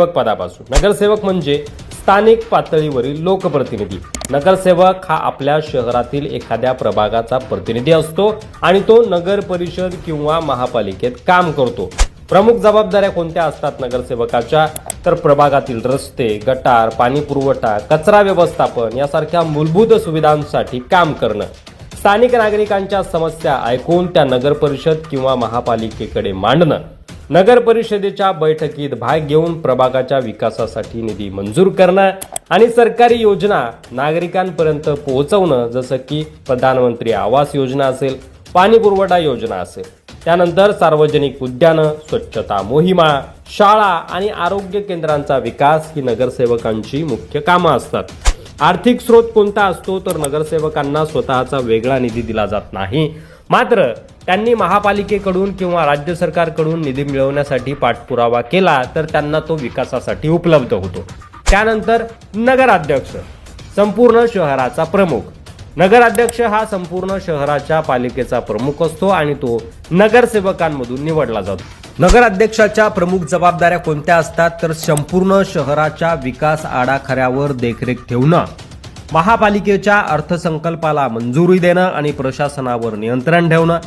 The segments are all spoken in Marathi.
सेवक पदापासून नगरसेवक म्हणजे स्थानिक पातळीवरील लोकप्रतिनिधी. नगरसेवक हा आपल्या शहरातील एखाद्या प्रभागाचा प्रतिनिधी असतो आणि तो नगर परिषद किंवा महापालिकेत काम करतो. प्रमुख जबाबदाऱ्या कोणत्या असतात नगरसेवकाच्या? तर प्रभागातील रस्ते गटार पाणी पुरवठा कचरा व्यवस्थापन यासारख्या मूलभूत सुविधांसाठी काम करणं. स्थानिक नागरिकांच्या समस्या ऐकून त्या नगर परिषद किंवा महापालिकेकडे मांडणं. नगर परिषदेच्या बैठकीत भाग घेऊन प्रभागाच्या विकासासाठी निधी मंजूर करणं आणि सरकारी योजना नागरिकांपर्यंत पोहोचवणं जसं की प्रधानमंत्री आवास योजना असेल पाणी पुरवठा योजना असेल. त्यानंतर सार्वजनिक उद्यानं स्वच्छता मोहिमा शाळा आणि आरोग्य केंद्रांचा विकास ही नगरसेवकांची मुख्य कामं असतात. आर्थिक स्रोत कोणता असतो तर नगरसेवकांना स्वतःचा वेगळा निधी दिला जात नाही. मात्र त्यांनी महापालिकेकडून किंवा राज्य सरकारकडून निधी मिळवण्यासाठी पाठपुरावा केला तर त्यांना तो विकासासाठी उपलब्ध होतो. त्यानंतर नगराध्यक्ष संपूर्ण शहराचा प्रमुख. नगराध्यक्ष हा संपूर्ण शहराच्या पालिकेचा प्रमुख असतो आणि तो नगरसेवकांमधून निवडला जातो. नगराध्यक्षाच्या प्रमुख जबाबदाऱ्या कोणत्या असतात? तर संपूर्ण शहराच्या विकास आडाखऱ्यावर देखरेख ठेवणं. महापालिकेच्या अर्थसंकल्पाला मंजुरी देणं आणि प्रशासनावर नियंत्रण ठेवणं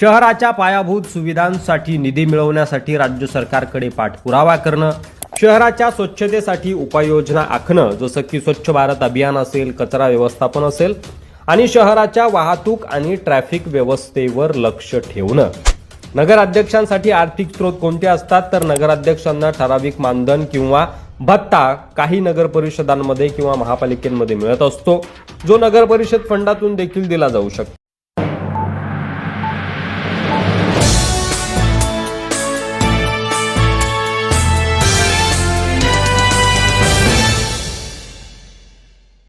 शहराच्या पायाभूत सुविधांसाठी निधी मिळवण्यासाठी राज्य सरकारकडे पाठपुरावा करणं शहराच्या स्वच्छतेसाठी उपाययोजना आखणं जसं की स्वच्छ भारत अभियान असेल कचरा व्यवस्थापन असेल आणि शहराच्या वाहतूक आणि ट्रॅफिक व्यवस्थेवर लक्ष ठेवणं. नगराध्यक्षांसाठी आर्थिक स्रोत कोणते असतात? तर नगराध्यक्षांना ठराविक मानधन किंवा भत्ता काही नगर परिषदांमध्ये किंवा महापालिकेमध्ये मिळत असतो जो नगर परिषद फंडातून देखील दिला जाऊ शकतो.